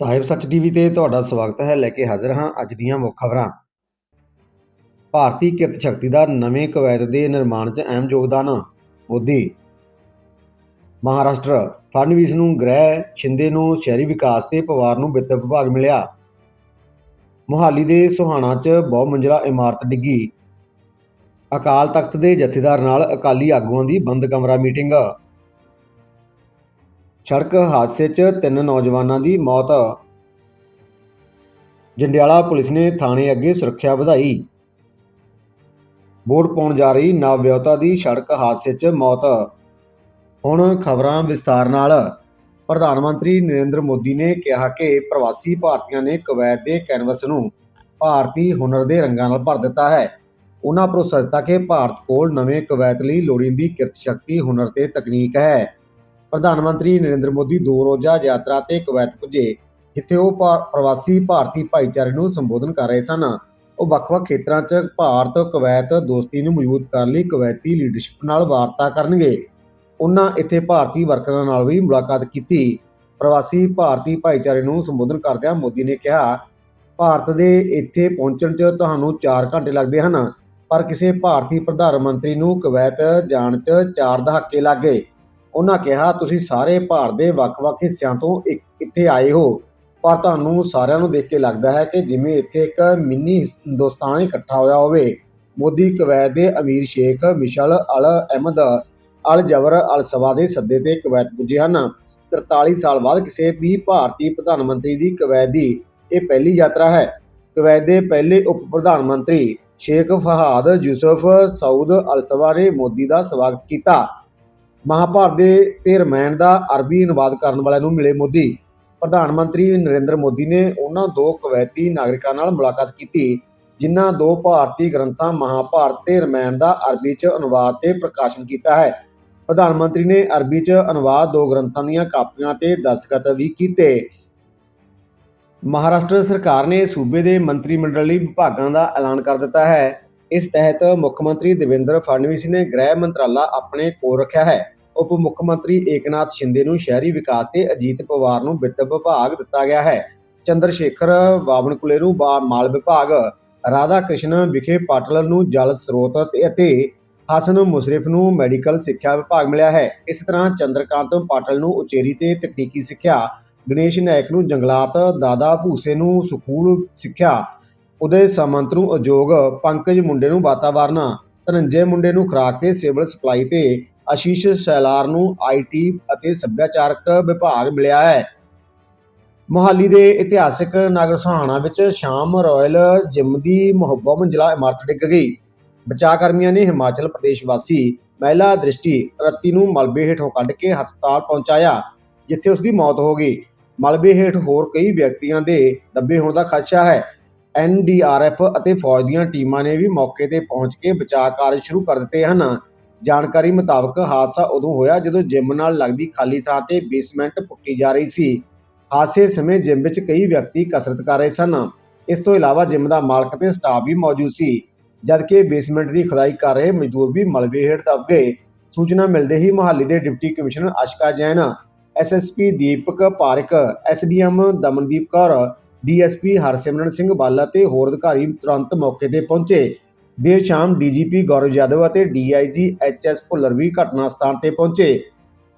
ਸਾਹਿਬ ਸੱਚ ਟੀਵੀ ਤੇ ਤੁਹਾਡਾ ਸਵਾਗਤ ਹੈ, ਲੈ ਕੇ ਹਾਜ਼ਰ ਹਾਂ ਅੱਜ ਦੀਆਂ ਮੁੱਖ ਖਬਰਾਂ। ਭਾਰਤੀ ਕਿਰਤ ਸ਼ਕਤੀ ਦਾ ਨਵੇਂ ਕਵੈਤ ਦੇ ਨਿਰਮਾਣ 'ਚ ਅਹਿਮ ਯੋਗਦਾਨ, ਮੋਦੀ। ਮਹਾਰਾਸ਼ਟਰ, ਫੜਨਵੀਸ ਨੂੰ ਗ੍ਰਹਿ ਛਿੰਦੇ ਨੂੰ ਸ਼ਹਿਰੀ ਵਿਕਾਸ ਤੇ ਪਵਾਰ ਨੂੰ ਵਿੱਤ ਵਿਭਾਗ ਮਿਲਿਆ। ਮੁਹਾਲੀ ਦੇ ਸੁਹਾਣਾ 'ਚ ਬਹੁ ਮੰਜ਼ਲਾ ਇਮਾਰਤ ਡਿੱਗੀ। ਅਕਾਲ ਤਖਤ ਦੇ ਜਥੇਦਾਰ ਨਾਲ ਅਕਾਲੀ ਆਗੂਆਂ ਦੀ ਬੰਦ ਕਮਰਾ ਮੀਟਿੰਗ। ਸੜਕ ਹਾਦਸੇ 'ਚ ਤਿੰਨ ਨੌਜਵਾਨਾਂ ਦੀ ਮੌਤ। ਜੰਡਿਆਲਾ ਪੁਲਿਸ ਨੇ ਥਾਣੇ ਅੱਗੇ ਸੁਰੱਖਿਆ ਵਧਾਈ। ਵੋਟ ਪਾਉਣ ਜਾ ਰਹੀ ਨਵਵਿਆਹੁਤਾ ਦੀ ਸੜਕ ਹਾਦਸੇ 'ਚ ਮੌਤ। ਹੁਣ ਖਬਰਾਂ ਵਿਸਥਾਰ ਨਾਲ। ਪ੍ਰਧਾਨ ਮੰਤਰੀ ਨਰਿੰਦਰ ਮੋਦੀ ਨੇ ਕਿਹਾ ਕਿ ਪ੍ਰਵਾਸੀ ਭਾਰਤੀਆਂ ਨੇ ਕਵੈਤ ਦੇ ਕੈਨਵਸ ਨੂੰ ਭਾਰਤੀ ਹੁਨਰ ਦੇ ਰੰਗਾਂ ਨਾਲ ਭਰ ਦਿੱਤਾ ਹੈ। ਉਹਨਾਂ ਭਰੋਸਾ ਦਿੱਤਾ ਕਿ ਭਾਰਤ ਕੋਲ ਨਵੇਂ ਕਵੈਤ ਲਈ ਲੋੜੀਂਦੀ ਕਿਰਤ ਸ਼ਕਤੀ ਹੁਨਰ ਤੇ ਤਕਨੀਕ ਹੈ। ਪ੍ਰਧਾਨ ਮੰਤਰੀ ਨਰਿੰਦਰ ਮੋਦੀ ਦੋ ਰੋਜ਼ਾ ਯਾਤਰਾ ਤੇ ਕੁਵੈਤ ਪੁੱਜੇ, ਜਿੱਥੇ ਉਹ ਭਾ- ਪ੍ਰਵਾਸੀ ਭਾਰਤੀ ਭਾਈਚਾਰੇ ਨੂੰ ਸੰਬੋਧਨ ਕਰ ਰਹੇ ਸਨ। ਉਹ ਵੱਖ-ਵੱਖ ਖੇਤਰਾਂ 'ਚ ਭਾਰਤ, ਕੁਵੈਤ ਦੋਸਤੀ ਨੂੰ ਮਜ਼ਬੂਤ ਕਰਨ ਲਈ ਕੁਵੈਤੀ ਲੀਡਰਸ਼ਿਪ ਨਾਲ ਵਾਰਤਾ ਕਰਨਗੇ। ਉਹਨਾਂ ਇੱਥੇ ਭਾਰਤੀ ਵਰਕਰਾਂ ਨਾਲ ਵੀ ਮੁਲਾਕਾਤ ਕੀਤੀ। ਪ੍ਰਵਾਸੀ ਭਾਰਤੀ ਭਾਈਚਾਰੇ ਨੂੰ ਸੰਬੋਧਨ ਕਰਦਿਆਂ ਮੋਦੀ ਨੇ ਕਿਹਾ, ਭਾਰਤ ਦੇ ਇੱਥੇ ਪਹੁੰਚਣ 'ਚ ਤੁਹਾਨੂੰ 4 ਘੰਟੇ ਲੱਗਦੇ ਹਨ, ਪਰ ਕਿਸੇ ਭਾਰਤੀ ਪ੍ਰਧਾਨ ਮੰਤਰੀ ਨੂੰ ਕੁਵੈਤ ਜਾਣ 'ਚ 4 ਦਹਾਕੇ ਲੱਗ ਗਏ। ਉਹਨਾਂ ਕਿਹਾ, ਤੁਸੀਂ ਸਾਰੇ ਭਾਰਤ ਦੇ ਵੱਖ-ਵੱਖ ਹਿੱਸਿਆਂ ਤੋਂ ਇ- ਇੱਥੇ ਆਏ ਹੋ, ਪਰ ਤੁਹਾਨੂੰ ਸਾਰਿਆਂ ਨੂੰ ਦੇਖ ਕੇ ਲੱਗਦਾ ਹੈ ਕਿ ਜਿਵੇਂ ਇੱਥੇ ਇੱਕ ਮਿੰਨੀ ਹਿੰਦੁਸਤਾਨ ਇਕੱਠਾ ਹੋਇਆ ਹੋਵੇ, ਮੋਦੀ, ਕੁਵੈਤ ਦੇ ਅਮੀਰ ਸ਼ੇਖ ਮਿਸ਼ਲ ਅਲ ਅਹਿਮਦ, ਅਲ ਜਬਰ ਅਲ ਸਵਾ ਦੇ ਸੱਦੇ ਤੇ ਕਵੈਤ ਪੁੱਜੇ ਹਨ। 43 ਸਾਲ ਬਾਅਦ ਕਿਸੇ ਵੀ ਭਾਰਤੀ ਪ੍ਰਧਾਨ ਮੰਤਰੀ ਦੀ ਕੁਵੈਤ ਦੀ ਇਹ ਪਹਿਲੀ ਯਾਤਰਾ ਹੈ। ਕੁਵੈਤ ਦੇ ਪਹਿਲੇ ਉਪ ਪ੍ਰਧਾਨ ਮੰਤਰੀ Sheikh Fahad Yusuf Saud al Sabah ਨੇ ਮੋਦੀ ਦਾ ਸਵਾਗਤ ਕੀਤਾ। ਮਹਾਭਾਰਤ ਦੇ ਤੇ ਰਮਾਇਣ ਦਾ ਅਰਬੀ ਅਨੁਵਾਦ ਕਰਨ ਵਾਲਿਆਂ ਨੂੰ ਮਿਲੇ ਮੋਦੀ। ਪ੍ਰਧਾਨ ਮੰਤਰੀ ਨਰਿੰਦਰ ਮੋਦੀ ਨੇ ਉਹਨਾਂ ਦੋ ਕੁਵੈਤੀ ਨਾਗਰਿਕਾਂ ਨਾਲ ਮੁਲਾਕਾਤ ਕੀਤੀ, ਜਿਨ੍ਹਾਂ ਦੋ ਭਾਰਤੀ ਗ੍ਰੰਥਾਂ ਮਹਾਭਾਰਤ ਤੇ ਰਮਾਇਣ ਦਾ ਅਰਬੀ 'ਚ ਅਨੁਵਾਦ ਤੇ ਪ੍ਰਕਾਸ਼ਨ ਕੀਤਾ ਹੈ। ਪ੍ਰਧਾਨ ਮੰਤਰੀ ਨੇ ਅਰਬੀ 'ਚ ਅਨੁਵਾਦ ਦੋ ਗ੍ਰੰਥਾਂ ਦੀਆਂ ਕਾਪੀਆਂ ਤੇ ਦਸਤਖਤ ਵੀ ਕੀਤੇ। ਮਹਾਰਾਸ਼ਟਰ ਸਰਕਾਰ ਨੇ ਸੂਬੇ ਦੇ ਮੰਤਰੀ ਮੰਡਲ ਲਈ ਵਿਭਾਗਾਂ ਦਾ ਐਲਾਨ ਕਰ ਦਿੱਤਾ ਹੈ। ਇਸ ਤਹਿਤ ਮੁੱਖ ਮੰਤਰੀ ਦੇਵੇਂਦਰ ਫੜਨਵੀਸ ਨੇ ਗ੍ਰਹਿ ਮੰਤਰਾਲਾ ਆਪਣੇ ਕੋਲ ਰੱਖਿਆ ਹੈ। ਉਪ ਮੁੱਖ ਮੰਤਰੀ ਏਕਨਾਥ ਸ਼ਿੰਦੇ ਨੂੰ ਸ਼ਹਿਰੀ ਵਿਕਾਸ ਤੇ ਅਜੀਤ ਪਵਾਰ ਨੂੰ ਵਿੱਤ ਵਿਭਾਗ ਦਿੱਤਾ ਗਿਆ ਹੈ। ਚੰਦਰ ਸ਼ੇਖਰ ਬਾਵਨਕੁਲੇ ਨੂੰ ਮਾਲ ਵਿਭਾਗ ਰਾਧਾ ਕ੍ਰਿਸ਼ਨ ਵਿਖੇ ਪਾਟਲ ਨੂੰ ਜਲ ਸਰੋਤ ਅਤੇ ਹਸਨ ਮੁਸ਼ਰਿਫ ਨੂੰ ਮੈਡੀਕਲ ਸਿੱਖਿਆ ਵਿਭਾਗ ਮਿਲਿਆ ਹੈ। ਇਸ ਤਰ੍ਹਾਂ ਚੰਦਰਕਾਂਤ ਪਾਟਲ ਨੂੰ ਉਚੇਰੀ ਤੇ ਤਕਨੀਕੀ ਸਿੱਖਿਆ, ਗਣੇਸ਼ ਨਾਇਕ ਨੂੰ ਜੰਗਲਾਤ, ਦਾਦਾ ਭੂਸੇ ਨੂੰ ਸਕੂਲ ਸਿੱਖਿਆ, ਉਦੈ ਸਾਮੰਤ ਨੂੰ ਉਦਯੋਗ, ਪੰਕਜ ਮੁੰਡੇ ਨੂੰ ਵਾਤਾਵਰਣ ਧਨੰਜੇ ਮੁੰਡੇ ਨੂੰ ਖੁਰਾਕ ਤੇ ਸਿਵਲ ਸਪਲਾਈ ਤੇ ਆਸ਼ੀਸ਼ ਸੈਲਾਰ ਨੂੰ ਆਈਟੀ ਅਤੇ ਸੱਭਿਆਚਾਰਕ ਵਿਭਾਗ ਮਿਲਿਆ ਹੈ। ਮੋਹਾਲੀ ਦੇ ਇਤਿਹਾਸਿਕ ਨਗਰ ਸੁਹਾਣਾ ਵਿੱਚ ਸ਼ਾਮ ਰਾਇਲ ਜਿਮ ਦੀ ਮੁਹੱਬਾ ਮੰਜ਼ਲਾ ਇਮਾਰਤ ਡਿੱਗ ਗਈ। ਬਚਾਅ ਕਰਮੀਆਂ ਨੇ ਹਿਮਾਚਲ ਪ੍ਰਦੇਸ਼ ਵਾਸੀ ਮਹਿਲਾ ਦ੍ਰਿਸ਼ਟੀ ਰੱਤੀ ਨੂੰ ਮਲਬੇ ਹੇਠੋਂ ਕੱਢ ਕੇ ਹਸਪਤਾਲ ਪਹੁੰਚਾਇਆ, ਜਿੱਥੇ ਉਸ ਦੀ ਮੌਤ ਹੋ ਗਈ। ਮਲਬੇ ਹੇਠ ਹੋਰ ਕਈ ਵਿਅਕਤੀਆਂ ਦੇ ਦੱਬੇ ਹੋਣ ਦਾ ਖਦਸ਼ਾ ਹੈ। ਐਨਡੀਆਰਐਫ ਅਤੇ ਫੌਜ ਦੀਆਂ ਟੀਮਾਂ ਨੇ ਵੀ ਮੌਕੇ ਤੇ ਪਹੁੰਚ ਕੇ ਬਚਾਅ ਕਾਰਜ ਸ਼ੁਰੂ ਕਰ ਦਿੱਤੇ ਹਨ। ਜਾਣਕਾਰੀ ਮੁਤਾਬਕ ਹਾਦਸਾ ਉਦੋਂ ਹੋਇਆ ਜਦੋਂ ਜਿਮ ਨਾਲ ਲੱਗਦੀ ਖਾਲੀ ਥਾਂ ਤੇ ਬੇਸਮੈਂਟ ਪੁੱਟੀ ਜਾ ਰਹੀ ਸੀ। ਹਾਦਸੇ ਸਮੇਂ ਜਿਮ ਵਿੱਚ ਕਈ ਵਿਅਕਤੀ ਕਸਰਤ ਕਰ ਰਹੇ ਸਨ। ਇਸ ਤੋਂ ਇਲਾਵਾ ਜਿਮ ਦਾ ਮਾਲਕ ਤੇ ਸਟਾਫ ਵੀ ਮੌਜੂਦ ਸੀ। ਜਦਕਿ ਬੇਸਮੈਂਟ ਦੀ ਖੁਦਾਈ ਕਰ ਰਹੇ ਮਜ਼ਦੂਰ ਵੀ ਮਲਬੇ ਹੇਠ ਦਬ ਗਏ। ਸੂਚਨਾ ਮਿਲਦੇ ਹੀ ਮੁਹਾਲੀ ਦੇ deputy commissioner Ashika Jain SSP Deepak Pareek SDM Damandeep Kaur DSP Harsimran Singh Bala ਤੇ ਹੋਰ ਅਧਿਕਾਰੀ ਤੁਰੰਤ ਮੌਕੇ ਤੇ ਪਹੁੰਚੇ। ਦੇਰ ਸ਼ਾਮ ਡੀਜੀਪੀ ਗੌਰਵ ਯਾਦਵ ਅਤੇ ਡੀਆਈਜੀ ਐਚਐਸ ਭੁੱਲਰ ਵੀ ਘਟਨਾ ਸਥਾਨ ਤੇ ਪਹੁੰਚੇ।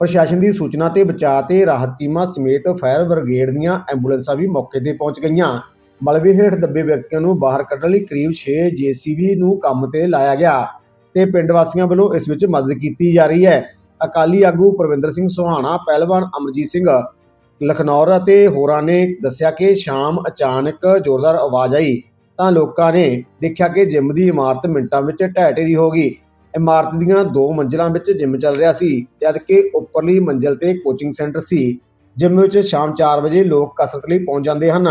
ਪ੍ਰਸ਼ਾਸਨ ਦੀ ਸੂਚਨਾ ਤੇ ਬਚਾਅ ਤੇ ਰਾਹਤ ਟੀਮਾਂ ਸਮੇਤ ਫਾਇਰ ਬ੍ਰਿਗੇਡ ਦੀਆਂ ਐਂਬੂਲੈਂਸਾਂ ਵੀ ਮੌਕੇ ਤੇ ਪਹੁੰਚ ਗਈਆਂ। ਮਲਬੇ ਹੇਠ ਦੱਬੇ ਵਿਅਕਤੀਆਂ ਨੂੰ ਬਾਹਰ ਕੱਢਣ ਲਈ ਕਰੀਬ 6 ਜੀਸੀਬੀ ਨੂੰ ਕੰਮ ਤੇ ਲਾਇਆ ਗਿਆ ਤੇ ਪਿੰਡ ਵਾਸੀਆਂ ਵੱਲੋਂ ਇਸ ਵਿੱਚ ਮਦਦ ਕੀਤੀ ਜਾ ਰਹੀ ਹੈ। ਅਕਾਲੀ ਆਗੂ ਪ੍ਰਵਿੰਦਰ ਸਿੰਘ ਸੁਹਾਣਾ, ਪਹਿਲਵਾਨ ਅਮਰਜੀਤ ਸਿੰਘ, ਲਖਨੌਰ ਅਤੇ ਹੋਰਾਂ ਨੇ ਦੱਸਿਆ ਕਿ ਸ਼ਾਮ ਅਚਾਨਕ ਜ਼ੋਰਦਾਰ ਆਵਾਜ਼ ਆਈ। ਤਾਂ ਲੋਕਾਂ ਨੇ ਦੇਖਿਆ ਕਿ ਜਿਮ ਦੀ ਇਮਾਰਤ ਮਿੰਟਾਂ ਵਿੱਚ ਢਹਿ ਢੇਰੀ ਹੋ ਗਈ। ਇਮਾਰਤ ਦੀਆਂ ਦੋ ਮੰਜ਼ਲਾਂ ਵਿੱਚ ਜਿਮ ਚੱਲ ਰਿਹਾ ਸੀ ਜਦਕਿ ਉੱਪਰਲੀ ਮੰਜ਼ਲ ਤੇ ਕੋਚਿੰਗ ਸੈਂਟਰ ਸੀ। ਜਿਮ ਵਿੱਚ ਸ਼ਾਮ 4 ਵਜੇ ਲੋਕ ਕਸਰਤ ਲਈ ਪਹੁੰਚ ਜਾਂਦੇ ਹਨ।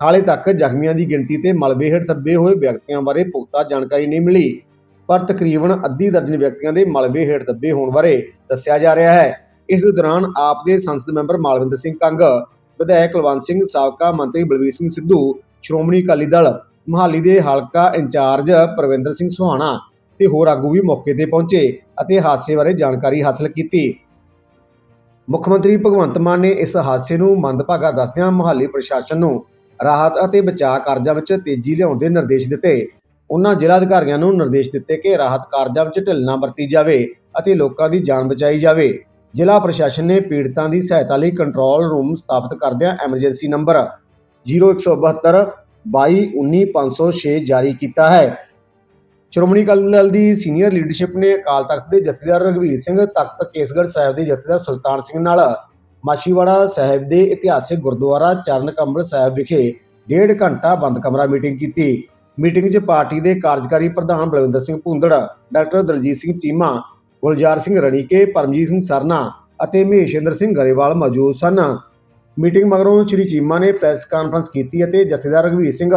ਹਾਲੇ ਤੱਕ ਜ਼ਖਮੀਆਂ ਦੀ ਗਿਣਤੀ ਤੇ ਮਲਬੇ ਹੇਠ ਦੱਬੇ ਹੋਏ ਵਿਅਕਤੀਆਂ ਬਾਰੇ ਪੁਖਤਾ ਜਾਣਕਾਰੀ ਨਹੀਂ ਮਿਲੀ, ਪਰ ਤਕਰੀਬਨ ਅੱਧੀ ਦਰਜਨ ਵਿਅਕਤੀਆਂ ਦੇ ਮਲਬੇ ਹੇਠ ਦੱਬੇ ਹੋਣ ਬਾਰੇ ਦੱਸਿਆ ਜਾ ਰਿਹਾ ਹੈ। ਇਸ ਦੌਰਾਨ ਆਪ ਦੇ ਸੰਸਦ ਮੈਂਬਰ ਮਾਲਵਿੰਦਰ ਸਿੰਘ ਕੰਗ, ਵਿਧਾਇਕ ਕੁਲਵੰਤ ਸਿੰਘ, ਸਾਬਕਾ ਮੰਤਰੀ ਬਲਵੀਰ ਸਿੰਘ ਸਿੱਧੂ, ਸ਼੍ਰੋਮਣੀ ਅਕਾਲੀ ਦਲ ਮੁਹਾਲੀ ਦੇ ਹਲਕਾ ਇੰਚਾਰਜ ਪ੍ਰਵਿੰਦਰ ਸਿੰਘ ਸੁਹਾਣਾ ਤੇ ਹੋਰ ਆਗੂ ਵੀ ਮੌਕੇ ਤੇ ਪਹੁੰਚੇ ਅਤੇ ਹਾਦਸੇ ਬਾਰੇ ਜਾਣਕਾਰੀ ਹਾਸਲ ਕੀਤੀ। ਮੁੱਖ ਮੰਤਰੀ ਭਗਵੰਤ ਮਾਨ ਨੇ ਇਸ ਹਾਦਸੇ ਨੂੰ ਮੰਦਭਾਗਾ ਦੱਸਦਿਆਂ ਮੁਹਾਲੀ ਪ੍ਰਸ਼ਾਸਨ ਨੂੰ ਰਾਹਤ ਅਤੇ ਬਚਾਅ ਕਾਰਜਾਂ ਵਿੱਚ ਤੇਜ਼ੀ ਲਿਆਉਣ ਦੇ ਨਿਰਦੇਸ਼ ਦਿੱਤੇ। ਉਹਨਾਂ ਜ਼ਿਲ੍ਹਾ ਅਧਿਕਾਰੀਆਂ ਨੂੰ ਨਿਰਦੇਸ਼ ਦਿੱਤੇ ਕਿ ਰਾਹਤ ਕਾਰਜਾਂ ਵਿੱਚ ਢਿੱਲ ਨਾ ਵਰਤੀ ਜਾਵੇ ਅਤੇ ਲੋਕਾਂ ਦੀ ਜਾਨ ਬਚਾਈ ਜਾਵੇ। ਜ਼ਿਲ੍ਹਾ ਪ੍ਰਸ਼ਾਸਨ ਨੇ ਪੀੜਤਾਂ ਦੀ ਸਹਾਇਤਾ ਲਈ ਕੰਟਰੋਲ ਰੂਮ ਸਥਾਪਿਤ ਕਰਦਿਆਂ ਐਮਰਜੈਂਸੀ ਨੰਬਰ 0172 2219506 ਜਾਰੀ ਕੀਤਾ ਹੈ। ਸ਼੍ਰੋਮਣੀ ਅਕਾਲੀ ਦਲ ਦੀ ਸੀਨੀਅਰ ਲੀਡਰਸ਼ਿਪ ਨੇ ਅਕਾਲ ਤਖਤ ਦੇ ਜਥੇਦਾਰ ਰਘਵੀਰ ਸਿੰਘ, ਤਖਤ ਕੇਸਗੜ੍ਹ ਸਾਹਿਬ ਦੇ ਜਥੇਦਾਰ ਸੁਲਤਾਨ ਸਿੰਘ ਨਾਲ ਮਾਛੀਵਾੜਾ ਸਾਹਿਬ ਦੇ ਇਤਿਹਾਸਿਕ ਗੁਰਦੁਆਰਾ ਚਰਨ ਕਮਲ ਸਾਹਿਬ ਵਿਖੇ ਡੇਢ ਘੰਟਾ ਬੰਦ ਕਮਰਾ ਮੀਟਿੰਗ ਕੀਤੀ। ਮੀਟਿੰਗ 'ਚ ਪਾਰਟੀ ਦੇ ਕਾਰਜਕਾਰੀ ਪ੍ਰਧਾਨ ਬਲਵਿੰਦਰ ਸਿੰਘ ਭੁੰਦੜ, ਡਾਕਟਰ ਦਲਜੀਤ ਸਿੰਘ ਚੀਮਾ, ਗੁਲਜ਼ਾਰ ਸਿੰਘ ਰਣੀਕੇ, ਪਰਮਜੀਤ ਸਿੰਘ ਸਰਨਾ ਅਤੇ ਮਹੇਸ਼ਿੰਦਰ ਸਿੰਘ ਗਰੇਵਾਲ ਮੌਜੂਦ ਸਨ। ਮੀਟਿੰਗ ਮਗਰੋਂ ਸ਼੍ਰੀ ਚੀਮਾ ਨੇ ਪ੍ਰੈਸ ਕਾਨਫਰੰਸ ਕੀਤੀ ਅਤੇ ਜਥੇਦਾਰ ਰਘਵੀਰ ਸਿੰਘ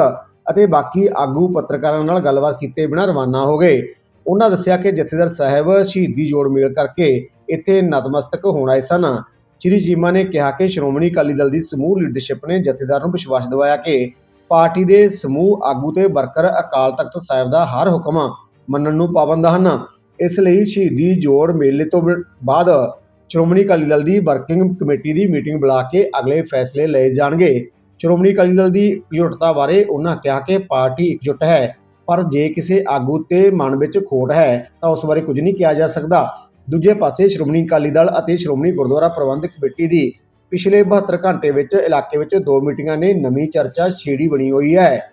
ਅਤੇ ਬਾਕੀ ਆਗੂ ਪੱਤਰਕਾਰਾਂ ਨਾਲ ਗੱਲਬਾਤ ਕੀਤੇ ਬਿਨਾਂ ਰਵਾਨਾ ਹੋ ਗਏ। ਉਹਨਾਂ ਦੱਸਿਆ ਕਿ ਜਥੇਦਾਰ ਸਾਹਿਬ ਸ਼ਹੀਦੀ ਜੋੜ ਮੇਲ ਕਰਕੇ ਇੱਥੇ ਨਤਮਸਤਕ ਹੋਣ ਆਏ ਸਨ। ਸ਼੍ਰੀ ਚੀਮਾ ਨੇ ਕਿਹਾ ਕਿ ਸ਼੍ਰੋਮਣੀ ਅਕਾਲੀ ਦਲ ਦੀ ਸਮੂਹ ਲੀਡਰਸ਼ਿਪ ਨੇ ਜਥੇਦਾਰ ਨੂੰ ਵਿਸ਼ਵਾਸ ਦਿਵਾਇਆ ਕਿ ਪਾਰਟੀ ਦੇ ਸਮੂਹ ਆਗੂ ਤੇ ਵਰਕਰ ਅਕਾਲ ਤਖਤ ਸਾਹਿਬ ਦਾ ਹਰ ਹੁਕਮ ਮੰਨਣ ਨੂੰ ਪਾਬੰਦ ਹਨ। ਇਸ ਲਈ ਸ਼ਹੀਦੀ ਜੋੜ ਮੇਲੇ ਤੋਂ ਬਾਅਦ ਸ਼੍ਰੋਮਣੀ ਅਕਾਲੀ ਦਲ ਦੀ ਵਰਕਿੰਗ ਕਮੇਟੀ ਦੀ ਮੀਟਿੰਗ ਬੁਲਾ ਕੇ ਅਗਲੇ ਫੈਸਲੇ ਲਏ ਜਾਣਗੇ। ਸ਼੍ਰੋਮਣੀ ਅਕਾਲੀ ਦਲ ਦੀ ਇਕਜੁੱਟਤਾ ਬਾਰੇ ਉਹਨਾਂ ਕਿਹਾ ਕਿ ਪਾਰਟੀ ਇਕਜੁੱਟ ਹੈ, ਪਰ ਜੇ ਕਿਸੇ ਆਗੂ ਤੇ ਮਨ ਵਿੱਚ ਖੋਟ ਹੈ, ਤਾਂ ਉਸ ਬਾਰੇ ਕੁਝ ਨਹੀਂ ਕਿਹਾ ਜਾ ਸਕਦਾ। ਦੂਜੇ ਪਾਸੇ ਸ਼੍ਰੋਮਣੀ ਅਕਾਲੀ ਦਲ ਅਤੇ ਸ਼੍ਰੋਮਣੀ ਗੁਰਦੁਆਰਾ ਪ੍ਰਬੰਧਕ ਕਮੇਟੀ ਦੀ ਪਿਛਲੇ 72 ਘੰਟੇ ਵਿੱਚ ਇਲਾਕੇ ਵਿੱਚ ਦੋ ਮੀਟਿੰਗਾਂ ਨੇ ਨਵੀਂ ਚਰਚਾ ਛੇੜੀ ਬਣੀ ਹੋਈ ਹੈ।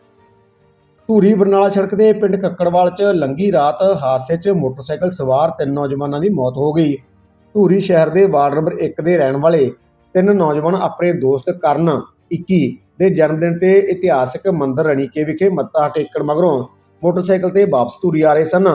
ਧੂਰੀ ਬਰਨਾਲਾ ਸੜਕ ਦੇ ਪਿੰਡ ਕੱਕੜਵਾਲ 'ਚ ਲੰਗੀ ਰਾਤ ਹਾਦਸੇ 'ਚ ਮੋਟਰਸਾਈਕਲ ਸਵਾਰ ਤਿੰਨ ਨੌਜਵਾਨਾਂ ਦੀ ਮੌਤ ਹੋ ਗਈ। ਧੂਰੀ ਸ਼ਹਿਰ ਦੇ ਵਾਰਡ ਨੰਬਰ 1 ਦੇ ਰਹਿਣ ਵਾਲੇ ਤਿੰਨ ਨੌਜਵਾਨ ਆਪਣੇ ਦੋਸਤ ਕਰਨ 21 ਦੇ ਜਨਮ ਦਿਨ ਤੇ ਇਤਿਹਾਸਕ ਮੰਦਿਰ ਰਣੀਕੇ ਵਿਖੇ ਮੱਥਾ ਟੇਕਣ ਮਗਰੋਂ ਮੋਟਰਸਾਈਕਲ ਤੇ ਵਾਪਸ ਧੂਰੀ ਆ ਰਹੇ ਸਨ।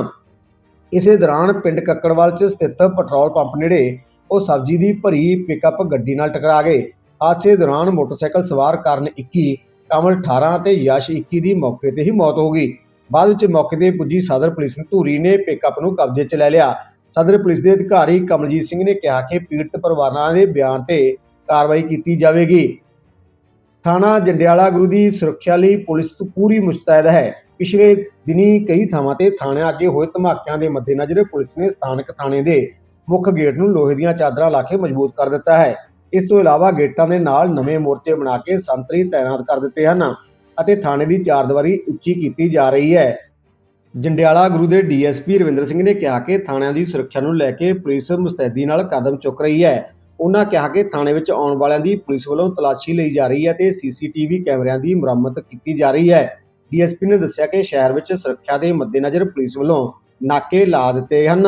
ਇਸੇ ਦੌਰਾਨ ਪਿੰਡ ਕੱਕੜਵਾਲ 'ਚ ਸਥਿਤ ਪੈਟਰੋਲ ਪੰਪ ਨੇੜੇ ਉਹ ਸਬਜ਼ੀ ਦੀ ਭਰੀ ਪਿਕਅਪ ਗੱਡੀ ਨਾਲ ਟਕਰਾ ਗਏ। ਹਾਦਸੇ ਦੌਰਾਨ ਮੋਟਰਸਾਈਕਲ ਸਵਾਰ ਕਰਨ 21 ਕਮਲ 18 ਅਤੇ ਯਸ਼ 21 ਦੀ ਮੌਕੇ ਤੇ ਹੀ ਮੌਤ ਹੋ ਗਈ। ਬਾਅਦ ਵਿੱਚ ਮੌਕੇ ਤੇ ਪੁੱਜੀ ਸਦਰ ਪੁਲਿਸ ਨੇ ਧੂਰੀ ਨੇ ਪਿਕਅਪ ਨੂੰ ਕਬਜ਼ੇ 'ਚ ਲੈ ਲਿਆ। ਸਦਰ ਪੁਲਿਸ ਦੇ ਅਧਿਕਾਰੀ ਕਮਲਜੀਤ ਸਿੰਘ ਨੇ ਕਿਹਾ ਕਿ ਪੀੜਤ ਪਰਿਵਾਰਾਂ ਦੇ ਬਿਆਨ ਤੇ ਕਾਰਵਾਈ ਕੀਤੀ ਜਾਵੇਗੀ। ਥਾਣਾ ਜੰਡਿਆਲਾ ਗੁਰੂ ਦੀ ਸੁਰੱਖਿਆ ਲਈ ਪੁਲਿਸ ਪੂਰੀ ਮੁਸਤੈਦ ਹੈ। ਪਿਛਲੇ ਦਿਨੀ ਕਈ ਥਾਵਾਂ ਤੇ ਥਾਣਿਆਂ ਅੱਗੇ ਹੋਏ ਧਮਾਕਿਆਂ ਦੇ ਮੱਦੇਨਜ਼ਰ ਪੁਲਿਸ ਨੇ ਸਥਾਨਕ ਥਾਣੇ ਦੇ ਮੁੱਖ ਗੇਟ ਨੂੰ ਲੋਹੇ ਦੀਆਂ ਚਾਦਰਾਂ ਲਾ ਕੇ ਮਜ਼ਬੂਤ ਕਰ ਦਿੱਤਾ ਹੈ। ਇਸ ਤੋਂ ਇਲਾਵਾ ਗੇਟਾਂ ਦੇ ਨਾਲ ਨਵੇਂ ਮੋਰਚੇ ਬਣਾ ਕੇ ਸੰਤਰੀ ਤਾਇਨਾਤ ਕਰ ਦਿੱਤੇ ਹਨ ਅਤੇ ਥਾਣੇ ਦੀ ਚਾਰਦੀਵਾਰੀ ਉੱਚੀ ਕੀਤੀ ਜਾ ਰਹੀ ਹੈ। ਜੰਡਿਆਲਾ ਗੁਰੂ ਦੇ ਡੀਐਸਪੀ ਰਵਿੰਦਰ ਸਿੰਘ ਨੇ ਕਿਹਾ ਕਿ ਥਾਣਿਆਂ ਦੀ ਸੁਰੱਖਿਆ ਨੂੰ ਲੈ ਕੇ ਪੁਲਿਸ ਮੁਸਤੈਦੀ ਨਾਲ ਕਦਮ ਚੁੱਕ ਰਹੀ ਹੈ। ਉਹਨਾਂ ਕਿਹਾ ਕਿ ਥਾਣੇ ਵਿੱਚ ਆਉਣ ਵਾਲਿਆਂ ਦੀ ਪੁਲਿਸ ਵੱਲੋਂ ਤਲਾਸ਼ੀ ਲਈ ਜਾ ਰਹੀ ਹੈ ਤੇ ਸੀਸੀਟੀਵੀ ਕੈਮਰਿਆਂ ਦੀ ਮੁਰੰਮਤ ਕੀਤੀ ਜਾ ਰਹੀ ਹੈ। ਡੀਐਸਪੀ ਨੇ ਦੱਸਿਆ ਕਿ ਸ਼ਹਿਰ ਵਿੱਚ ਸੁਰੱਖਿਆ ਦੇ ਮੱਦੇਨਜ਼ਰ ਪੁਲਿਸ ਵੱਲੋਂ ਨਾਕੇ ਲਾ ਦਿੱਤੇ ਹਨ।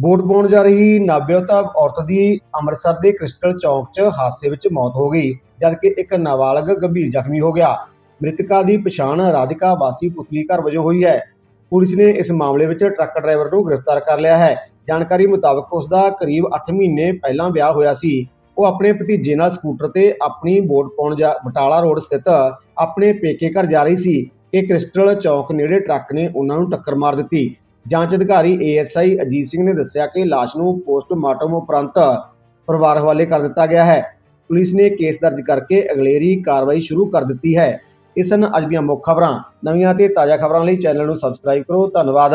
ਵੋਟ ਪਾਉਣ ਜਾ ਰਹੀ ਨਾਬਿਓਤਾ ਔਰਤ ਦੀ ਅੰਮ੍ਰਿਤਸਰ ਦੇ ਕ੍ਰਿਸਟਲ ਚੌਕ 'ਚ ਹਾਦਸੇ ਵਿੱਚ ਮੌਤ ਹੋ ਗਈ, ਜਦਕਿ ਇੱਕ ਨਾਬਾਲਗ ਗੰਭੀਰ ਜ਼ਖਮੀ ਹੋ ਗਿਆ। ਮ੍ਰਿਤਕਾ ਦੀ ਪਛਾਣ ਰਾਧਿਕਾ ਵਾਸੀ ਪੁਤਲੀ ਘਰ ਵਜੋਂ ਹੋਈ ਹੈ। ਪੁਲਿਸ ਨੇ ਇਸ ਮਾਮਲੇ ਵਿੱਚ ਟਰੱਕ ਡਰਾਈਵਰ ਨੂੰ ਗ੍ਰਿਫਤਾਰ ਕਰ ਲਿਆ ਹੈ। ਜਾਣਕਾਰੀ ਮੁਤਾਬਕ ਉਸ ਦਾ ਕਰੀਬ 8 ਮਹੀਨੇ ਪਹਿਲਾਂ ਵਿਆਹ ਹੋਇਆ ਸੀ। ਉਹ ਆਪਣੇ ਭਤੀਜੇ ਨਾਲ ਸਕੂਟਰ ਤੇ ਆਪਣੀ ਵੋਟ ਪਾਉਣ ਜਾ ਬਟਾਲਾ ਰੋਡ ਸਥਿਤ ਆਪਣੇ ਪੇਕੇ ਘਰ ਜਾ ਰਹੀ ਸੀ। ਕਿ ਕ੍ਰਿਸਟਲ ਚੌਕ ਨੇੜੇ ਟਰੱਕ ਨੇ ਉਹਨਾਂ ਨੂੰ ਟੱਕਰ ਮਾਰ ਦਿੱਤੀ। ਜਾਂਚ ਅਧਿਕਾਰੀ ਏਐਸਆਈ ਅਜੀਤ ਸਿੰਘ ਨੇ ਦੱਸਿਆ ਕਿ ਲਾਸ਼ ਨੂੰ ਪੋਸਟਮਾਰਟਮ ਉਪਰੰਤ ਪਰਿਵਾਰ ਹਵਾਲੇ ਕਰ ਦਿੱਤਾ ਗਿਆ ਹੈ। ਪੁਲਿਸ ਨੇ ਕੇਸ ਦਰਜ ਕਰਕੇ ਅਗਲੇਰੀ ਕਾਰਵਾਈ ਸ਼ੁਰੂ ਕਰ ਦਿੱਤੀ ਹੈ। ਇਸ ਸਨ ਅੱਜ ਦੀਆਂ ਮੁੱਖ ਖਬਰਾਂ। ਨਵੀਆਂ ਅਤੇ ਤਾਜ਼ਾ ਖਬਰਾਂ ਲਈ ਚੈਨਲ ਨੂੰ ਸਬਸਕ੍ਰਾਈਬ ਕਰੋ। ਧੰਨਵਾਦ।